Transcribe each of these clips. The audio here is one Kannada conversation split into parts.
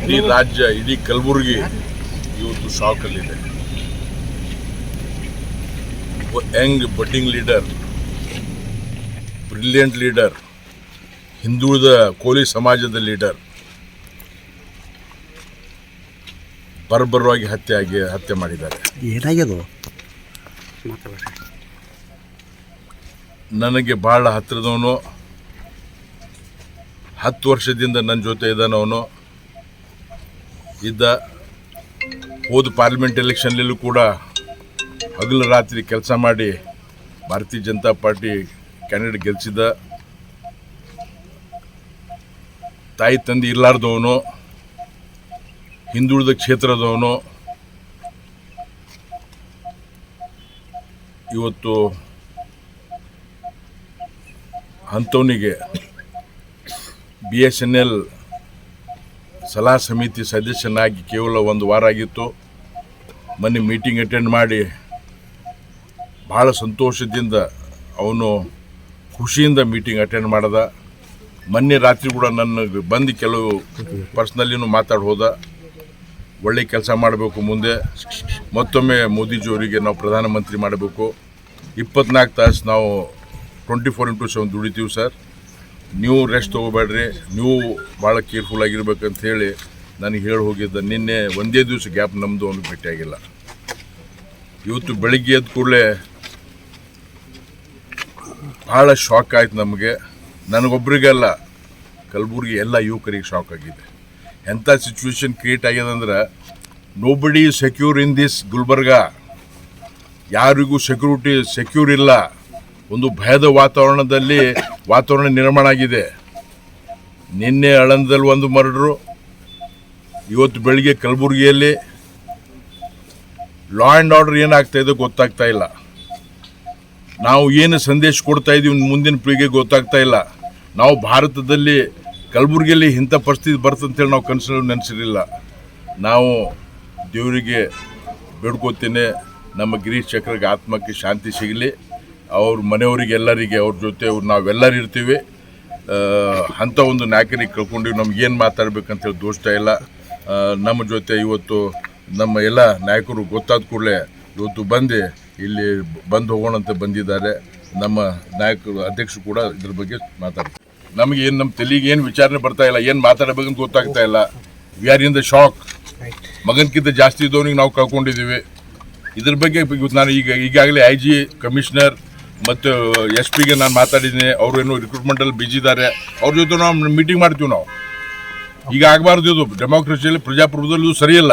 ಇಡೀ ರಾಜ್ಯ ಇಡೀ ಕಲಬುರಗಿ ಇವತ್ತು ಶಾಕಲ್ಲಿದೆ young budding leader brilliant leader ಹಿಂದುಳಿದ ಕೋಲಿ ಸಮಾಜದ ಲೀಡರ್ ಬರ್ಬರವಾಗಿ ಹತ್ಯೆ ಆಗಿ ಹತ್ಯೆ ಮಾಡಿದ್ದಾರೆ. ಏನಾಗ್ಯದು? ನನಗೆ ಭಾಳ ಹತ್ತಿರದವನು ಹತ್ತು ವರ್ಷದಿಂದ ನನ್ನ ಜೊತೆ ಇದ್ದಾನವನು ಇದ್ದ ಹೋದ ಪಾರ್ಲಿಮೆಂಟ್ ಎಲೆಕ್ಷನ್ಲೂ ಕೂಡ ಹಗಲು ರಾತ್ರಿ ಕೆಲಸ ಮಾಡಿ ಭಾರತೀಯ ಜನತಾ ಪಾರ್ಟಿ ಕ್ಯಾಂಡಿಡೇಟ್ ಗೆಲ್ಲಿಸಿದ ತಾಯಿ ತಂದೆ ಇರಲಾರ್ದವನು ಹಿಂದುಳಿದ ಕ್ಷೇತ್ರದವನು ಇವತ್ತು ಅಂಥವನಿಗೆ ಬಿ ಎಸ್ ಎನ್ ಎಲ್ ಸಲಹಾ ಸಮಿತಿ ಸದಸ್ಯನಾಗಿ ಕೇವಲ ಒಂದು ವಾರ ಆಗಿತ್ತು. ಮೊನ್ನೆ ಮೀಟಿಂಗ್ ಅಟೆಂಡ್ ಮಾಡಿ ಭಾಳ ಸಂತೋಷದಿಂದ ಅವನು ಖುಷಿಯಿಂದ ಮೀಟಿಂಗ್ ಅಟೆಂಡ್ ಮಾಡ್ದ. ಮೊನ್ನೆ ರಾತ್ರಿ ಕೂಡ ನನ್ನ ಬಂದು ಕೆಲವು ಪರ್ಸ್ನಲ್ಲಿನೂ ಮಾತಾಡಿ ಹೋದ. ಒಳ್ಳೆ ಕೆಲಸ ಮಾಡಬೇಕು ಮುಂದೆ. ಮತ್ತೊಮ್ಮೆ ಮೋದಿಜಿಯವರಿಗೆ ನಾವು ಪ್ರಧಾನಮಂತ್ರಿ ಮಾಡಬೇಕು. ಇಪ್ಪತ್ನಾಲ್ಕು ತಾಸು ನಾವು ಟ್ವೆಂಟಿ ಫೋರ್ ಇಂಟು ಸೆವೆನ್ ದುಡಿತೀವಿ ಸರ್. ನೀವು ರೆಸ್ಟ್ ತೊಗೋಬೇಡ್ರಿ, ನೀವು ಭಾಳ ಕೇರ್ಫುಲ್ ಆಗಿರ್ಬೇಕಂತ ಹೇಳಿ ನನಗೆ ಹೇಳಿ ಹೋಗಿದ್ದ. ನಿನ್ನೆ ಒಂದೇ ದಿವಸ ಗ್ಯಾಪ್ ನಮ್ಮದು ಒಂದು ಭೇಟಿಯಾಗಿಲ್ಲ ಇವತ್ತು ಬೆಳಿಗ್ಗೆ ಎದ್ದ ಕೂಡಲೇ ಭಾಳ ಶಾಕ್ ಆಯ್ತು ನಮಗೆ. ನನಗೊಬ್ರಿಗೆಲ್ಲ, ಕಲಬುರ್ಗಿ ಎಲ್ಲ ಯುವಕರಿಗೆ ಶಾಕ್ ಆಗಿದೆ. ಎಂಥ situation create ಆಗ್ಯದಂದ್ರೆ nobody secure in this Gulbarga. ಯಾರಿಗೂ ಸೆಕ್ಯೂರಿಟಿ ಸೆಕ್ಯೂರ್ ಇಲ್ಲ. ಒಂದು ಭಯದ ವಾತಾವರಣದಲ್ಲಿ ವಾತಾವರಣ ನಿರ್ಮಾಣ ಆಗಿದೆ. ನಿನ್ನೆ ಅಳಂದದಲ್ಲಿ ಒಂದು ಮರ್ಡ್ರು, ಇವತ್ತು ಬೆಳಿಗ್ಗೆ ಕಲಬುರಗಿಯಲ್ಲಿ. ಲಾ ಆ್ಯಂಡ್ ಆರ್ಡರ್ ಏನಾಗ್ತಾ ಇದೆ ಗೊತ್ತಾಗ್ತಾ ಇಲ್ಲ. ನಾವು ಏನು ಸಂದೇಶ ಕೊಡ್ತಾ ಇದ್ದೀವಿ ಮುಂದಿನ ಪೀಳಿಗೆ ಗೊತ್ತಾಗ್ತಾ ಇಲ್ಲ. ನಾವು ಭಾರತದಲ್ಲಿ ಕಲಬುರಗಿಯಲ್ಲಿ ಇಂಥ ಪರಿಸ್ಥಿತಿ ಬರ್ತಂತೇಳಿ ನಾವು ಕನಸಲ್ಲಿ ನೆನೆಸಿರಲಿಲ್ಲ. ನಾವು ದೇವರಿಗೆ ಬೇಡ್ಕೋತೇನೆ ನಮ್ಮ ಗಿರೀಶ್ ಚಕ್ರಗೆ ಆತ್ಮಕ್ಕೆ ಶಾಂತಿ ಸಿಗಲಿ. ಅವ್ರ ಮನೆಯವರಿಗೆಲ್ಲರಿಗೆ, ಅವ್ರ ಜೊತೆ ನಾವೆಲ್ಲರೂ ಇರ್ತೀವಿ. ಅಂಥ ಒಂದು ನಾಯಕರಿಗೆ ಕಳ್ಕೊಂಡಿವಿ ನಮ್ಗೆ ಏನು ಮಾತಾಡ್ಬೇಕಂತೇಳಿ ದೋಷ್ಟ ಇಲ್ಲ ನಮ್ಮ ಜೊತೆ ಇವತ್ತು ನಮ್ಮ ಎಲ್ಲ ನಾಯಕರು ಗೊತ್ತಾದ ಕೂಡಲೇ ಇವತ್ತು ಬಂದು ಇಲ್ಲಿ ಬಂದು ಹೋಗೋಣ ಅಂತ ಬಂದಿದ್ದಾರೆ. ನಮ್ಮ ನಾಯಕರು, ಅಧ್ಯಕ್ಷರು ಕೂಡ ಇದ್ರ ಬಗ್ಗೆ ಮಾತಾಡ್ತಾರೆ. ನಮಗೆ ಏನು ನಮ್ಮ ತಲೆಗೆ ಏನು ವಿಚಾರಣೆ ಬರ್ತಾ ಇಲ್ಲ, ಏನು ಮಾತಾಡಬೇಕಂತ ಗೊತ್ತಾಗ್ತಾ ಇಲ್ಲ. We are in the shock ಮಗನಕ್ಕಿಂತ ಜಾಸ್ತಿ ಇದ್ದವನಿಗೆ ನಾವು ಕಳ್ಕೊಂಡಿದ್ದೀವಿ. ಇದ್ರ ಬಗ್ಗೆ ನಾನು ಈಗ ಈಗಾಗಲೇ ಐ ಜಿ ಕಮಿಷನರ್ ಮತ್ತು ಎಸ್ ಪಿಗೆ ನಾನು ಮಾತಾಡಿದ್ದೀನಿ, ಅವರು ಏನು ರಿಕ್ರೂಟ್ಮೆಂಟಲ್ಲಿ ಬಿಜಿ ಇದ್ದಾರೆ ಅವ್ರ ಜೊತೆ ನಾವು ಮೀಟಿಂಗ್ ಮಾಡ್ತೀವಿ ನಾವು. ಈಗ ಆಗಬಾರ್ದು ಇದು. ಡೆಮೋಕ್ರಸಿಯಲ್ಲಿ ಪ್ರಜಾಪ್ರಭುತ್ವದಲ್ಲಿ ಇದು ಸರಿಯಿಲ್ಲ.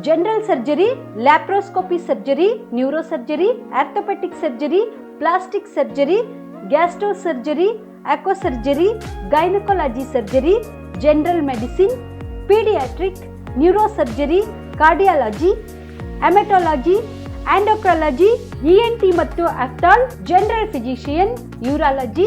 general surgery laparoscopy surgery neuro surgery orthopaedic surgery plastic surgery gastro surgery aqua surgery gynaecology surgery general medicine paediatric neuro surgery cardiology haematology endocrinology ENT ಮತ್ತು ophthal general physician urology